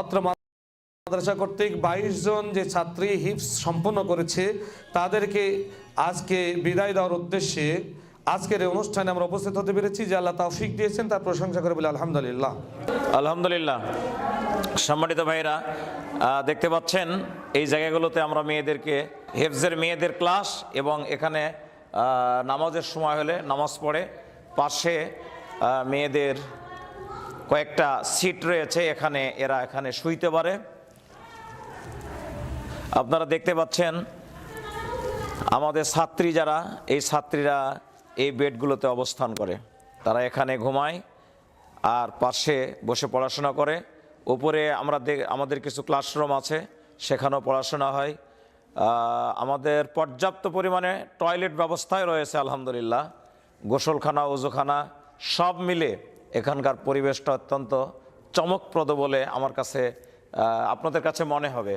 অত্র মাদ্রাসা কর্তৃক বাইশ জন যে ছাত্রী হিপস সম্পন্ন করেছে, তাদেরকে আজকে বিদায় দেওয়ার উদ্দেশ্যে আজকের এই অনুষ্ঠানে আমরা উপস্থিত হতে পেরেছি। যে আল্লাহ তৌফিক দিয়েছেন, তার প্রশংসা করে বলে, আলহামদুলিল্লাহ। আলহামদুলিল্লাহ। সম্মানিত ভাইরা দেখতে পাচ্ছেন, এই জায়গাগুলোতে আমরা মেয়েদেরকে, হেফজের মেয়েদের ক্লাস এবং এখানে নামাজের সময় হলে নামাজ পড়ে। পাশে মেয়েদের কয়েকটা সিট রয়েছে, এখানে এরা এখানে শুইতে পারে। আপনারা দেখতে পাচ্ছেন, আমাদের ছাত্রী যারা, এই ছাত্রীরা এই বেডগুলোতে অবস্থান করে। তারা এখানে ঘুমায় আর পাশে বসে পড়াশোনা করে। উপরে আমরা আমাদের কিছু ক্লাসরুম আছে, সেখানেও পড়াশোনা হয়। আমাদের পর্যাপ্ত পরিমাণে টয়লেট ব্যবস্থায় রয়েছে, আলহামদুলিল্লাহ। গোসলখানা ওজুখানা সব মিলে এখানকার পরিবেশটা অত্যন্ত চমকপ্রদ বলে আমার কাছে আপনাদের কাছে মনে হবে।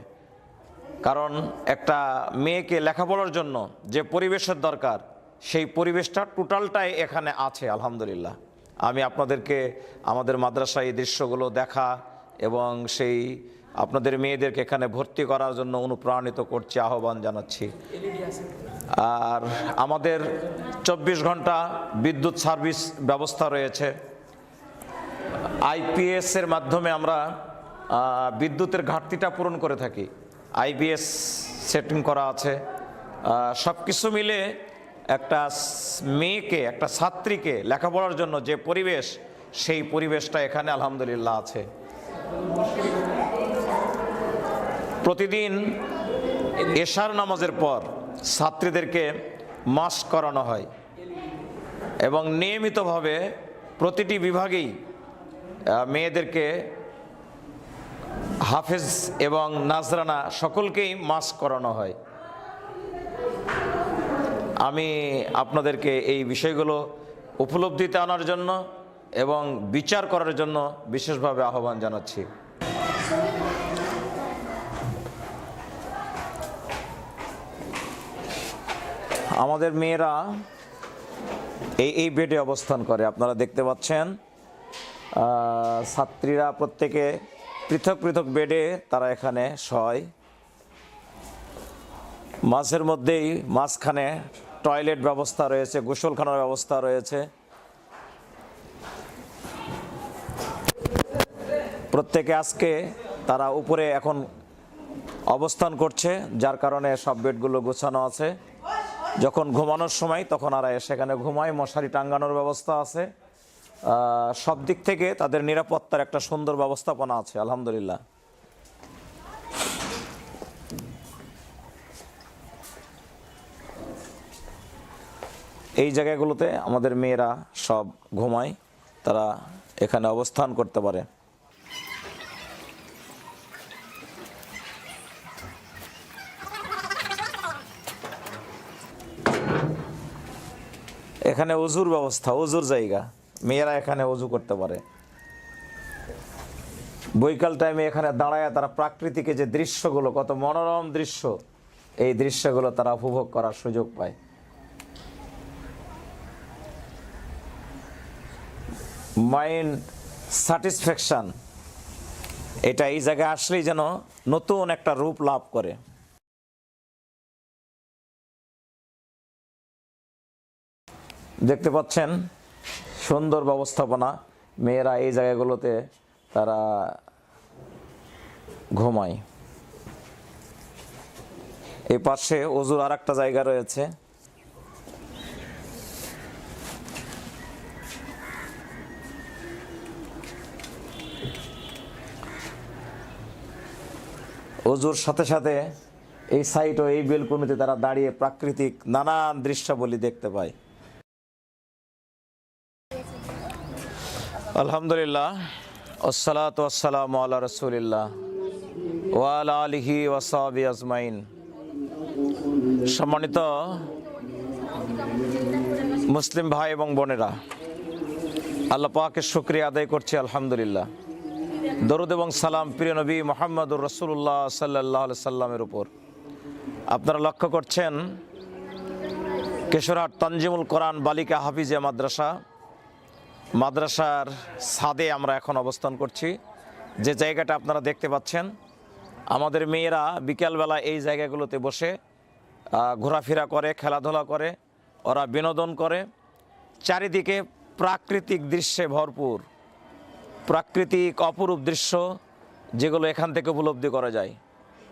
কারণ একটা মেয়েকে লেখাপড়ার জন্য যে পরিবেশের দরকার, সেই পরিবেশটা টোটালটাই এখানে আছে, আলহামদুলিল্লাহ। আমি আপনাদেরকে আমাদের মাদ্রাসায় এই দৃশ্যগুলো দেখা এবং সেই আপনাদের মেয়েদেরকে এখানে ভর্তি করার জন্য অনুপ্রাণিত করছি, আহ্বান জানাচ্ছি। আর আমাদের চব্বিশ ঘণ্টা বিদ্যুৎ সার্ভিস ব্যবস্থা রয়েছে। আইপিএস এর মাধ্যমে আমরা বিদ্যুতের ঘাটতিটা পূরণ করে থাকি। আইপিএস সেটিং করা আছে। সব কিছু মিলে একটা মেয়েকে, একটা ছাত্রীকে লেখাপড়ার জন্য যে পরিবেশ, সেই পরিবেশটা এখানে আলহামদুলিল্লাহ আছে। প্রতিদিন এশার নামাজের পর ছাত্রীদেরকে মাস্ক করানো হয় এবং নিয়মিতভাবে প্রতিটি বিভাগেই মেয়েদেরকে হাফেজ এবং নাজরানা সকলকেই মাস্ক করানো হয়। আমি আপনাদেরকে এই বিষয়গুলো উপলব্ধিতে আনার জন্য এবং বিচার করার জন্য বিশেষভাবে আহ্বান জানাচ্ছি। আমাদের মেয়েরা এই এই বেডে অবস্থান করে, আপনারা দেখতে পাচ্ছেন। ছাত্রীরা প্রত্যেকে পৃথক পৃথক বেডে তারা এখানে শয়। মাঝের মধ্যেই মাঝখানে টয়লেট ব্যবস্থা রয়েছে, গোসলখানার ব্যবস্থা রয়েছে। প্রত্যেকে আজকে তারা উপরে এখন অবস্থান করছে, যার কারণে সব বেডগুলো গোছানো আছে। যখন ঘুমানোর সময়, তখন আর সেখানে ঘুমায়। মশারি টাঙ্গানোর ব্যবস্থা আছে। সব দিক থেকে তাদের নিরাপত্তার একটা সুন্দর ব্যবস্থাপনা আছে, আলহামদুলিল্লাহ। এই জায়গাগুলোতে আমাদের মেয়েরা সব ঘুমায়, তারা এখানে অবস্থান করতে পারে। এখানে অজুর ব্যবস্থা অজুর জায়গা। মেয়েরা এখানে অজু করতে পারে। বৈকাল টাইমে এখানে দাঁড়ায় তারা প্রাকৃতিকে যে দৃশ্যগুলো, কত মনোরম দৃশ্য, এই দৃশ্যগুলো তারা উপভোগ করার সুযোগ পায়। মাইন্ড স্যাটিসফ্যাকশন, এটা এই জায়গায় আসলেই যেন নতুন একটা রূপ লাভ করে। দেখতে পাচ্ছেন সুন্দর ব্যবস্থাপনা। মেয়েরা এই জায়গাগুলোতে তারা ঘুমায়। এই পাশে অজুর আর একটা জায়গা রয়েছে। অজুর সাথে সাথে এই সাইট ও এই বেলকুনিতে তারা দাঁড়িয়ে প্রাকৃতিক নানান দৃশ্যাবলী দেখতে পায়। আলহামদুলিল্লাহ। আসসালাত আসসালামু আলা রসুলিল্লাহ ওয়াল আলিহি ওয়াসাবি আজমাইন। সম্মানিত মুসলিম ভাই এবং বোনেরা, আল্লাহ পাকের শুক্রিয়া আদায় করছি, আলহামদুলিল্লাহ। দরুদ এবং সালাম প্রিয় নবী মোহাম্মদুর রসুল্লাহ সাল্লাহ সাল্লামের উপর। আপনারা লক্ষ্য করছেন, কেশরহাট তানজিমুল কোরআন বালিকা হাফিজিয়া মাদ্রাসা মাদ্রাসার ছাদে আমরা এখন অবস্থান করছি। যে জায়গাটা আপনারা দেখতে পাচ্ছেন, আমাদের মেয়েরা বিকেলবেলা এই জায়গাগুলোতে বসে ঘোরাফেরা করে, খেলাধুলা করে, ওরা বিনোদন করে। চারিদিকে প্রাকৃতিক দৃশ্যে ভরপুর, প্রাকৃতিক অপরূপ দৃশ্য যেগুলো এখান থেকে উপলব্ধি করা যায়।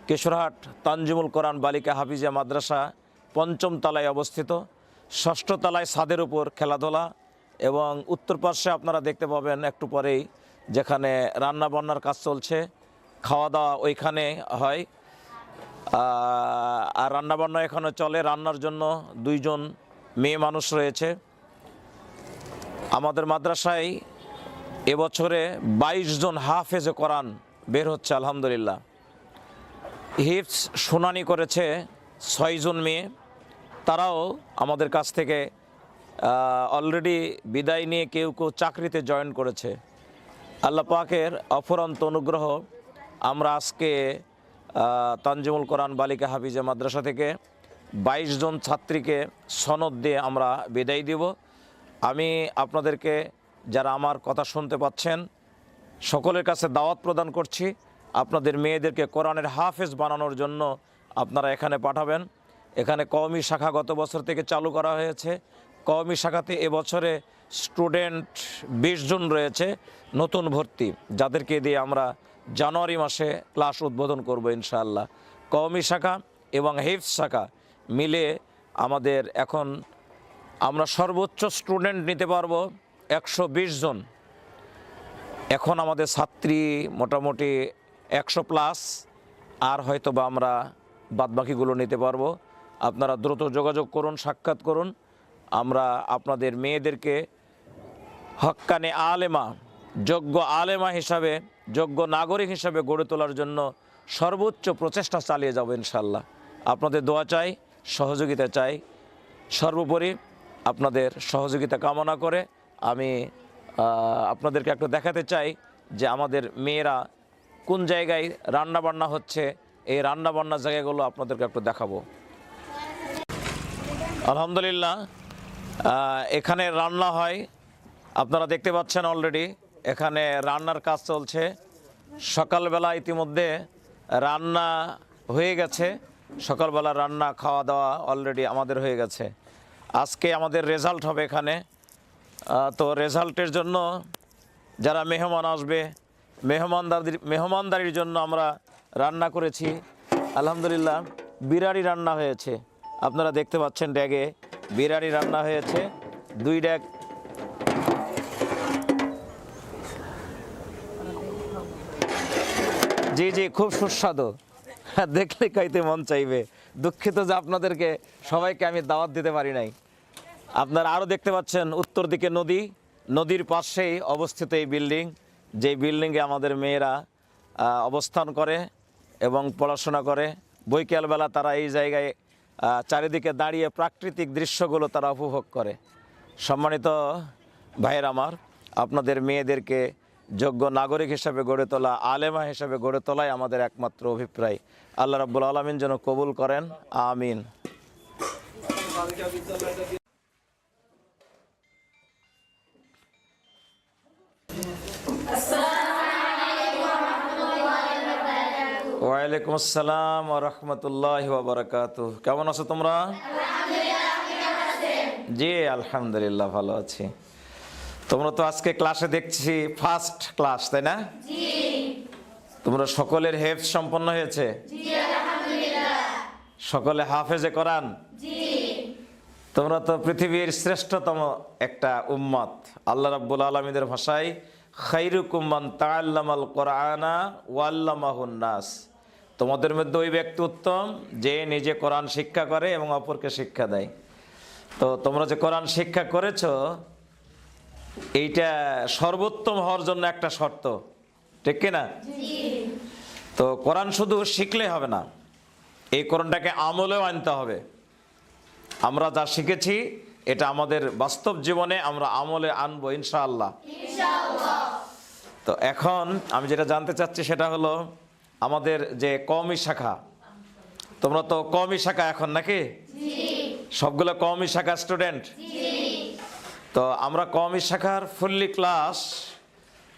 কেশরহাট তানজিমুল কোরআন বালিকা হাফিজা মাদ্রাসা পঞ্চম তলায় অবস্থিত, ষষ্ঠ তলায় ছাদের উপর খেলাধুলা এবং উত্তর পার্শ্বে আপনারা দেখতে পাবেন একটু পরেই যেখানে রান্না বান্নার কাজ চলছে খাওয়া দাওয়া ওইখানে হয়। আর রান্নাবান্না এখানে চলে, রান্নার জন্য দুইজন মেয়ে মানুষ রয়েছে। আমাদের মাদ্রাসায় এবছরে বাইশ জন হাফেজে কোরআন বের হচ্ছে, আলহামদুলিল্লাহ। হিফস শুনানি করেছে ছয়জন মেয়ে, তারাও আমাদের কাছ থেকে অলরেডি বিদায় নিয়ে কেউ কেউ চাকরিতে জয়েন করেছে। আল্লাহ পাকের অফুরন্ত অনুগ্রহ আমরা আজকে আহ, তানজিমুল কোরআন বালিকা হাফিজা মাদ্রাসা থেকে বাইশ জন ছাত্রীকে সনদ দিয়ে আমরা বিদায় দিব। আমি আপনাদেরকে যারা আমার কথা শুনতে পাচ্ছেন সকলের কাছে দাওয়াত প্রদান করছি আপনাদের মেয়েদেরকে কোরআনের হাফেজ বানানোর জন্য আপনারা এখানে পাঠাবেন। এখানে কওমি শাখা গত বছর থেকে চালু করা হয়েছে। কওমি শাখাতে এবছরে স্টুডেন্ট বিশ জন রয়েছে, নতুন ভর্তি। যাদেরকে দিয়ে আমরা জানুয়ারি মাসে ক্লাস উদ্বোধন করব ইনশাআল্লাহ। কওমি শাখা এবং হিফস শাখা মিলে আমাদের এখন আমরা সর্বোচ্চ স্টুডেন্ট নিতে পারব একশো জন। এখন আমাদের ছাত্রী মোটামুটি একশো প্লাস, আর হয়তো বা আমরা বাদবাকিগুলো নিতে পারব। আপনারা দ্রুত যোগাযোগ করুন, সাক্ষাৎ করুন। আমরা আপনাদের মেয়েদেরকে হক্কানে আলেমা, যোগ্য আলেমা হিসাবে, যোগ্য নাগরিক হিসাবে গড়ে তোলার জন্য সর্বোচ্চ প্রচেষ্টা চালিয়ে যাব ইনশাল্লাহ আপনাদের দোয়া চাই, সহযোগিতা চাই। সর্বোপরি আপনাদের সহযোগিতা কামনা করে আমি আপনাদেরকে একটু দেখাতে চাই যে আমাদের মেয়েরা কোন জায়গায় রান্না বান্না হচ্ছে। এই রান্না বান্নার জায়গাগুলো আপনাদেরকে একটু দেখাবো। আলহামদুলিল্লাহ এখানে রান্না হয়। আপনারা দেখতে পাচ্ছেন অলরেডি এখানে রান্নার কাজ চলছে। সকালবেলা ইতিমধ্যে রান্না হয়ে গেছে। সকালবেলা রান্না খাওয়া দাওয়া অলরেডি আমাদের হয়ে গেছে। আজকে আমাদের রেজাল্ট হবে এখানে। তো রেজাল্টের জন্য যারা মেহমান আসবে মেহমানদারির মেহমানদারির জন্য আমরা রান্না করেছি। আলহামদুলিল্লাহ বিরারি রান্না হয়েছে। আপনারা দেখতে পাচ্ছেন ড্যাগে বিরারি রান্না হয়েছে। দুই ড্যাগ জি জি, খুব সুস্বাদু। দেখলে খাইতে মন চাইবে। দুঃখিত যে আপনাদেরকে সবাইকে আমি দাওয়াত দিতে পারি নাই। আপনারা আরও দেখতে পাচ্ছেন উত্তর দিকে নদী। নদীর পাশেই অবস্থিত এই বিল্ডিং। যে বিল্ডিংয়ে আমাদের মেয়েরা অবস্থান করে এবং পড়াশোনা করে। বৈকালবেলা তারা এই জায়গায় চারিদিকে দাঁড়িয়ে প্রাকৃতিক দৃশ্যগুলো তারা উপভোগ করে। সম্মানিত ভাইয়ের আমার, আপনাদের মেয়েদেরকে যোগ্য নাগরিক হিসাবে গড়ে তোলা, আলেমা হিসাবে গড়ে তোলাই আমাদের একমাত্র অভিপ্রায়। আল্লাহ রাব্বুল আলমিন যেন কবুল করেন, আমিন। ওয়ালাইকুম আসসালাম রহমতুল্লাহ বারকাত কেমন আছো তোমরা? জি আলহামদুলিল্লাহ ভালো আছি। তোমরা তো আজকে ক্লাসে দেখছি ফার্স্ট ক্লাস তাই না? তোমরা সকলের হেফ সম্পন্ন হয়েছে? সকলে হাফেজে কোরআন? তোমরা তো পৃথিবীর শ্রেষ্ঠতম একটা উম্মত। আল্লাহ রাব্বুল আলমীদের ভাষায় খাইরুকুম্মান তাল্লামাল কোরআনা ওয়াল্লামাহুন নাস। তোমাদের মধ্যে ওই ব্যক্তি উত্তম যে নিজে কোরআন শিক্ষা করে এবং অপরকে শিক্ষা দেয়। তো তোমরা যে কোরআন শিক্ষা করেছ এইটা সর্বোত্তম হওয়ার জন্য একটা শর্ত। ঠিক কিনা তো কোরআন শুধু শিখলে হবে না এই কোরআনটাকে আমলেও আনতে হবে। আমরা যা শিখেছি এটা আমাদের বাস্তব জীবনে আমরা আমলে আনব ইনশাআল্লাহ। তো এখন আমি যেটা জানতে চাচ্ছি সেটা হলো আমাদের যে কওমি শাখা, তোমরা তো কওমি শাখা এখন নাকি? সবগুলো কওমি শাখা স্টুডেন্ট তো আমরা কওমি শাখার ফুললি ক্লাস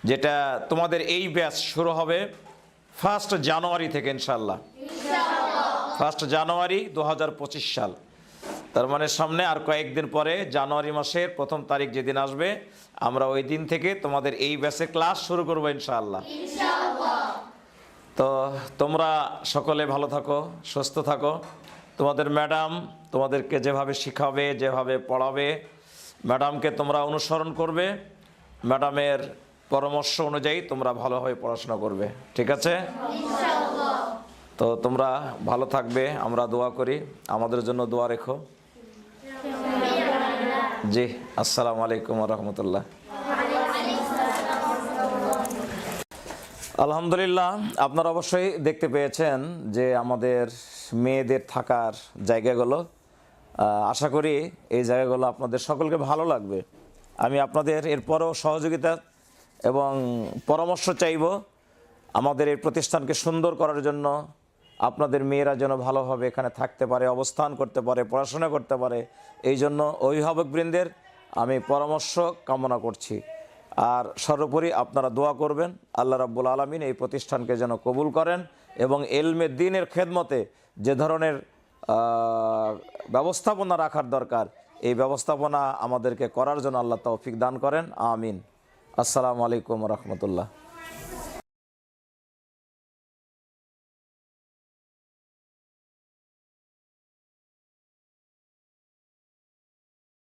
যেটা তোমাদের এই ব্যাচ শুরু হবে ফার্স্ট জানুয়ারি থেকে ইনশাল্লাহ ফার্স্ট জানুয়ারি দু হাজার পঁচিশ সাল। তার মানে সামনে আর কয়েকদিন পরে জানুয়ারি মাসের প্রথম তারিখ যেদিন আসবে, আমরা ওই দিন থেকে তোমাদের এই ব্যাচে ক্লাস শুরু করব ইনশাআল্লাহ। তো তোমরা সকলে ভালো থাকো সুস্থ থাকো। তোমাদের ম্যাডাম তোমাদেরকে যেভাবে শিখাবে যেভাবে পড়াবে ম্যাডামকে তোমরা অনুসরণ করবে। ম্যাডামের পরামর্শ অনুযায়ী তোমরা ভালোভাবে পড়াশোনা করবে ঠিক আছে? তো তোমরা ভালো থাকবে আমরা দোয়া করি। আমাদের জন্য দোয়া রেখো। জি আসসালামু আলাইকুম রহমতুল্লাহ। আলহামদুলিল্লাহ, আপনারা অবশ্যই দেখতে পেয়েছেন যে আমাদের মেয়েদের থাকার জায়গাগুলো আশা করি এই জায়গাগুলো আপনাদের সকলকে ভালো লাগবে। আমি আপনাদের এরপরও সহযোগিতা এবং পরামর্শ চাইব আমাদের এই প্রতিষ্ঠানকে সুন্দর করার জন্য, আপনাদের মেয়েরা যেন ভালোভাবে এখানে থাকতে পারে, অবস্থান করতে পারে, পড়াশোনা করতে পারে। এই জন্য অভিভাবকবৃন্দের আমি পরামর্শ কামনা করছি। আর সর্বোপরি আপনারা দোয়া করবেন, আল্লাহ রাব্বুল আলমিন এই প্রতিষ্ঠানকে যেন কবুল করেন এবং এলমে দিনের খেদমতে যে ধরনের ব্যবস্থাপনা রাখার দরকার, এই ব্যবস্থাপনা আমাদেরকে করার জন্য আল্লাহ তৌফিক দান করেন। আমিন। আসসালামু আলাইকুম রহমতুল্লাহ।